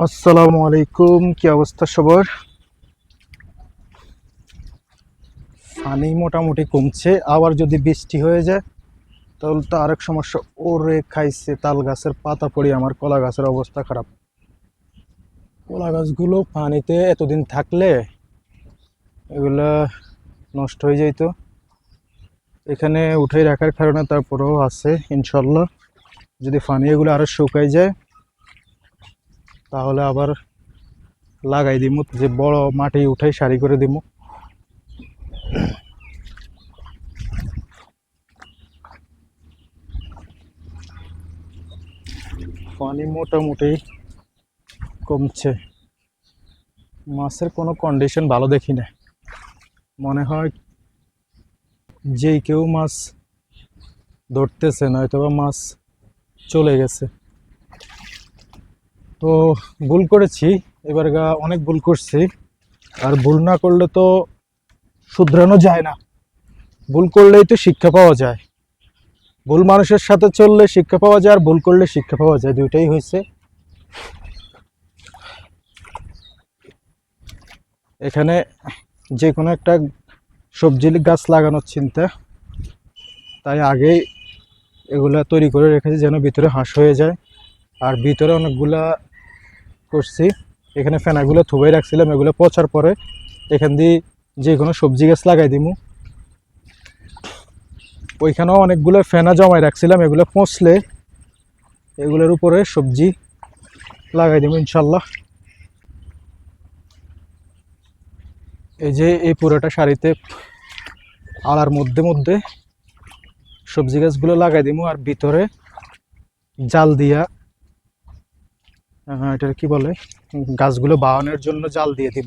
আসসালামু আলাইকুম, কি অবস্থা সবার? পানি মোটামুটি কমছে, আবার যদি বৃষ্টি হয়ে যায়, তাহলে তো আরেক সমস্যা, ওরে খাইছে তাল গাছের পাতা পড়ে, আমার কলা গাছের অবস্থা খারাপ। কলা গাছগুলো পানিতে এতদিন থাকলে এগুলা নষ্ট হয়ে যেত এখানে উঠে রাখার কারণে তারপরেও আছে, ইনশাল্লাহ। যদি পানি এগুলো আরও শুকাই যায় তাহলে আবার লাগাই দিমু, যে বড় মাটি উঠাই সারি করে দিমু। পানি মোটামুটি কমছে। মাছের কোনো কন্ডিশন ভালো দেখি না। মনে হয় যেই কেউ মাছ ধরতেছে নয়তো বা মাছ চলে গেছে। তো ভুল করেছি, এবার গা অনেক ভুল করছি। আর ভুল না করলে তো শুধরানো যায় না। ভুল করলেই তো শিক্ষা পাওয়া যায়। ভুল মানুষের সাথে চললে শিক্ষা পাওয়া যায়, আর ভুল করলে শিক্ষা পাওয়া যায়। দুইটাই হয়েছে। এখানে যে কোনো একটা সবজি গাছ লাগানোর চিন্তা। তাই আগেই এগুলা তৈরি করে রেখেছি যেন ভিতরে হাঁস হয়ে যায়। আর ভিতরে অনেকগুলা করছি। এখানে ফেনাগুলো থুবাই রাখছিলাম, এগুলো পচার পরে এখান দিয়ে যে কোনো সবজি গাছ লাগাই দিমু। ওইখানেও অনেকগুলো ফেনা জমাই রাখছিলাম, এগুলো পচলে এগুলোর উপরে সবজি লাগাই দিব ইনশাল্লাহ। এই যে এই পুরোটা শাড়িতে আলার মধ্যে মধ্যে সবজি গাছগুলো লাগাই দিব আর ভিতরে জাল দিয়া এটার কি বলে? গাছগুলো বাওয়ানোর জন্য জাল দিয়ে দিব।